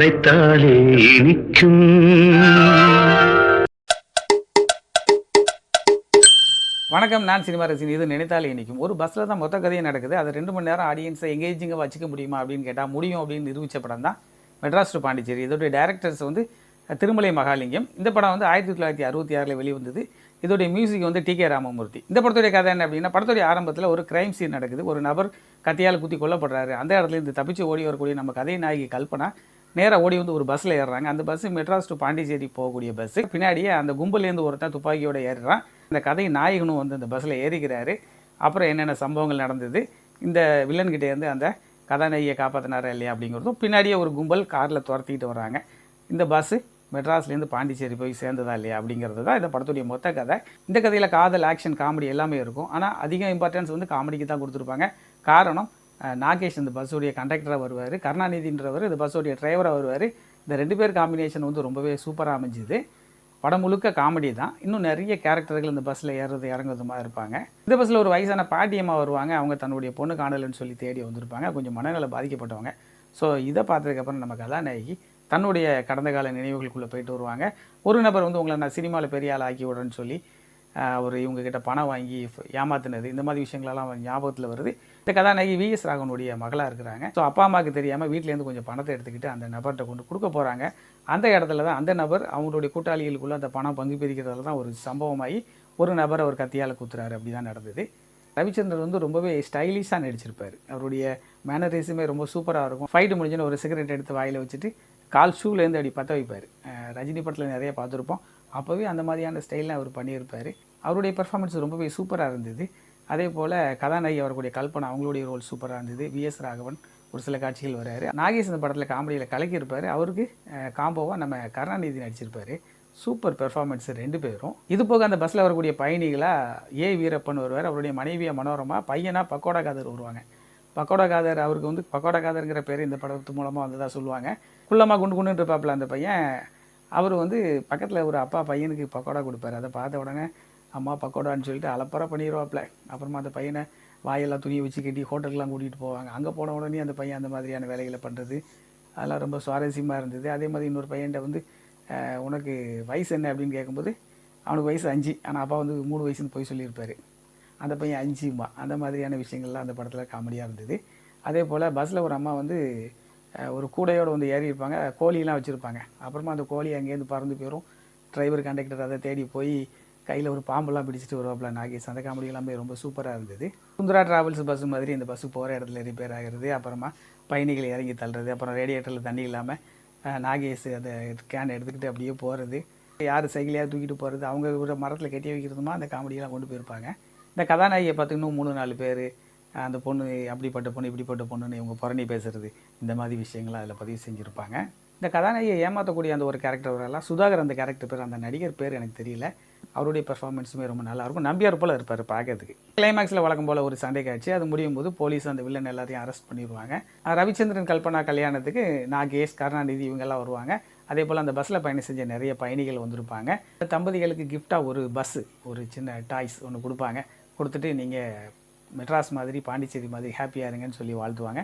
நினைத்தாலே இனிக்கும் வணக்கம் நான் சினிமா ரசிகன். இது நினைத்தாலே இனிக்கும் ஒரு பஸ்ஸில் தான் மொத்த கதையும் நடக்குது. அது ரெண்டு மணி நேரம் ஆடியன்ஸை எங்கேஜிங்காக வச்சுக்க முடியுமா அப்படின்னு கேட்டால் முடியும் அப்படின்னு நிரூபித்த படம் தான் மெட்ராஸ் டு பாண்டிச்சேரி. இதோடைய டேரக்டர்ஸ் வந்து திருமலை மகாலிங்கம். இந்த படம் வந்து ஆயிரத்தி தொள்ளாயிரத்தி அறுபத்தி ஆறில் வெளிவந்தது. இதோடைய மியூசிக் வந்து டி கே ராமமூர்த்தி. இந்த படத்துடைய கதை என்ன அப்படின்னா படத்துடைய ஆரம்பத்தில் ஒரு கிரைம் சீன் நடக்குது. ஒரு நபர் கத்தியால் குத்தி கொல்லப்படுறாரு. அந்த இடத்துல இருந்து தப்பிச்சு ஓடி வரக்கூடிய நம்ம கதை நாயகி கல்பனா நேராக ஓடி வந்து ஒரு பஸ்ஸில் ஏறுறாங்க. அந்த பஸ் மெட்ராஸ் டு பாண்டிச்சேரி போகக்கூடிய பஸ்ஸு பின்னாடியே அந்த கும்பலேருந்து ஒருத்தன் துப்பாக்கியோட ஏறுறான். இந்த கதை நாயகனும் வந்து அந்த பஸ்ஸில் ஏறிக்கிறாரு அப்புறம் என்னென்ன சம்பவங்கள் நடந்தது? இந்த வில்லன்கிட்டேருந்து அந்த கதாநாயகியை காப்பாற்றினாரா இல்லையா அப்படிங்கிறதும் பின்னாடியே ஒரு கும்பல் காரில் துரத்திக்கிட்டு வர்றாங்க. இந்த பஸ்ஸு மெட்ராஸ்லேருந்து பாண்டிச்சேரி போய் சேர்ந்ததா இல்லையா அப்படிங்கிறது தான் இந்த படத்துடைய மொத்த கதை. இந்த கதையில் காதல் ஆக்ஷன் காமெடி எல்லாமே இருக்கும். ஆனால் அதிக இம்பார்ட்டன்ஸ் வந்து காமெடிக்கு தான் கொடுத்துருப்பாங்க. காரணம் நாகேஷ் இந்த பஸ்ஸுடைய கண்டக்டராக வருவார். கருணாநிதின்றவர் இந்த பஸ்ஸுடைய டிரைவராக வருவார். இந்த ரெண்டு பேர் காம்பினேஷன் வந்து ரொம்பவே சூப்பராக அமைஞ்சுது. படம் முழுக்க காமெடி தான். இன்னும் நிறைய கேரக்டர்கள் இந்த பஸ்ஸில் ஏறுறது இறங்குறதுமா இருப்பாங்க. இந்த பஸ்ஸில் ஒரு வயசான பாட்டியம்மா வருவாங்க. அவங்க தன்னுடைய பொண்ணு காணலன்னு சொல்லி தேடி வந்திருப்பாங்க. கொஞ்சம் மனநல பாதிக்கப்பட்டவங்க. ஸோ இதை பார்த்ததுக்கப்புறம் நம்ம கதாநாயகி தன்னுடைய கடந்த கால நினைவுகளுக்குள்ளே போயிட்டு வருவாங்க. ஒரு நபர் வந்து உங்களை நான் சினிமாவில் பெரிய ஆள் ஆக்கி விடுறேன்னு சொல்லி ஒரு இவங்கக்கிட்ட பணம் வாங்கி ஏமாத்தினது இந்த மாதிரி விஷயங்களெல்லாம் ஞாபகத்தில் வருது. இந்த கதாநாயகி விஎஸ் ராகவனுடைய மகளாக இருக்கிறாங்க. ஸோ அப்பா அம்மாவுக்கு தெரியாமல் வீட்டிலேருந்து கொஞ்சம் பணத்தை எடுத்துக்கிட்டு அந்த நபர்கிட்ட கொண்டு கொடுக்க போகிறாங்க அந்த இடத்துல தான் அந்த நபர் அவங்களுடைய கூட்டாளிகளுக்குள்ள அந்த பணம் பங்கு பிரிக்கிறதுல தான் ஒரு சம்பவமாகி ஒரு நபர் அவர் கத்தியால் குத்துறாரு. அப்படி தான் நடந்தது. ரவிச்சந்திரன் வந்து ரொம்பவே ஸ்டைலிஷாக நடிச்சிருப்பார். அவருடைய மேனரிசமே ரொம்ப சூப்பராக இருக்கும். ஃபைட்டு முடிஞ்சுன்னு ஒரு சிகரெட் எடுத்து வாயில் வச்சுட்டு கால் ஷூலேருந்து அப்படி பற்ற வைப்பார். ரஜினி படத்தில் நிறைய பார்த்துருப்போம். அப்போவே அந்த மாதிரியான ஸ்டைலில் அவர் பண்ணியிருப்பார். அவருடைய பெர்ஃபார்மன்ஸ் ரொம்பவே சூப்பராக இருந்தது. அதே போல் கதாநாயகி அவர்களுடைய கல்பனா அவங்களுடைய ரோல் சூப்பராக இருந்தது. விஎஸ் ராகவன் ஒரு சில காட்சிகள் வராரு. நாகேஷ் படத்தில் காமெடியில் கலக்கியிருப்பார். அவருக்கு காம்போவாக நம்ம கருணாநிதி நடிச்சிருப்பார். சூப்பர் பெர்ஃபார்மன்ஸ் ரெண்டு பேரும். இது போக அந்த பஸ்ஸில் வரக்கூடிய பயணிகளாக ஏ வீரப்பன் வருவார் அவருடைய மனைவியை மனோரமா பையனாக பக்கோடா காதர் வருவாங்க. பக்கோடா காதர் அவருக்கு வந்து பக்கோடா காதருங்கிற பேர் இந்த படத்து மூலமாக வந்ததாக சொல்லுவாங்க. குள்ளமாக குண்டு குண்டுன்னு இருப்பாப்புல அந்த பையன் அவர் வந்து பக்கத்தில் ஒரு அப்பா பையனுக்கு பக்கோடா கொடுப்பாரு. அதை பார்த்த உடனே அம்மா பக்கோடான்னு சொல்லிட்டு அலப்பறை பண்ணிடுவாப்ல அப்புறமா அந்த பையனை வாயெல்லாம் துணியை வச்சு கட்டி ஹோட்டலுக்குலாம் கூட்டிகிட்டு போவாங்க. அங்கே போன உடனே அந்த பையன் அந்த மாதிரியான வேலைகளை பண்ணுறது அதெல்லாம் ரொம்ப சுவாரஸ்யமாக இருந்தது. அதே மாதிரி இன்னொரு பையன்கிட்ட வந்து உனக்கு வயசு என்ன? அப்படின்னு கேட்கும்போது அவனுக்கு வயசு அஞ்சு. ஆனால் அப்பா வந்து மூணு வயசுன்னு போய் சொல்லியிருப்பார். அந்த பையன் அஞ்சுமா அந்த மாதிரியான விஷயங்கள்லாம் அந்த படத்தில் காமெடியாக இருந்தது. அதே போல் பஸ்ஸில் ஒரு அம்மா வந்து ஒரு கூடையோடு வந்து ஏறி இருப்பாங்க. கோழியெல்லாம் வச்சுருப்பாங்க. அப்புறமா அந்த கோழி அங்கேருந்து பறந்து போயிடும் டிரைவர் கண்டக்டர் அதை தேடி போய் கையில் ஒரு பாம்பெல்லாம் பிடிச்சிட்டு வருவாப்புல நாகேஷ். அந்த காமெடி எல்லாமே ரொம்ப சூப்பராக இருந்தது. சுந்தரா டிராவல்ஸ் பஸ் மாதிரி இந்த பஸ்ஸு போகிற இடத்துல ரிப்பேர் ஆகிறது அப்புறமா பயணிகள் இறங்கி தள்ளுறது அப்புறம் ரேடியேட்டரில் தண்ணி இல்லாமல் நாகேஷ் அந்த கேன் எடுத்துக்கிட்டு அப்படியே போகிறது யார் சைக்கிளையாக தூக்கிட்டு போகிறது அவங்க ஒரு மரத்தில் கட்டி வைக்கிறதுமா அந்த காமெடியெல்லாம் கொண்டு போயிருப்பாங்க. இந்த கதாநாயகியை பார்த்துக்கணும் மூணு நாலு பேர் அந்த பொண்ணு அப்படிப்பட்ட பொண்ணு இப்படிப்பட்ட பொண்ணுன்னு இவங்க புரணி பேசுறது இந்த மாதிரி விஷயங்கள்லாம் அதில் பதிவு செஞ்சுருப்பாங்க. இந்த கதாநாயகியை ஏமாற்றக்கூடிய அந்த ஒரு கேரக்டர் வரலாம் சுதாகர் அந்த கேரக்டர் பேர் அந்த நடிகர் பேர் எனக்கு தெரியல. அவருடைய பெர்ஃபார்மன்ஸுமே ரொம்ப நல்லா இருக்கும். நம்பியார் போல் இருப்பார் பார்க்கறதுக்கு கிளைமேக்ஸில் வழக்கம் போல் ஒரு சண்டை காட்சி அது முடியும் போது போலீஸ் அந்த வில்லன் எல்லாத்தையும் அரெஸ்ட் பண்ணிடுவாங்க ரவிச்சந்திரன் கல்பனா கல்யாணத்துக்கு நாகேஷ் கருணாநிதி இவங்கெல்லாம் வருவாங்க. அதே போல் அந்த பஸ்ஸில் பயணம் செஞ்ச நிறைய பயணிகள் வந்திருப்பாங்க. தம்பதிகளுக்கு கிஃப்டாக ஒரு பஸ்ஸு ஒரு சின்ன டாய்ஸ் ஒன்று கொடுப்பாங்க. கொடுத்துட்டு நீங்கள் மெட்ராஸ் மாதிரி பாண்டிச்சேரி மாதிரி ஹாப்பியாக இருங்கன்னு சொல்லி வாழ்த்துவாங்க.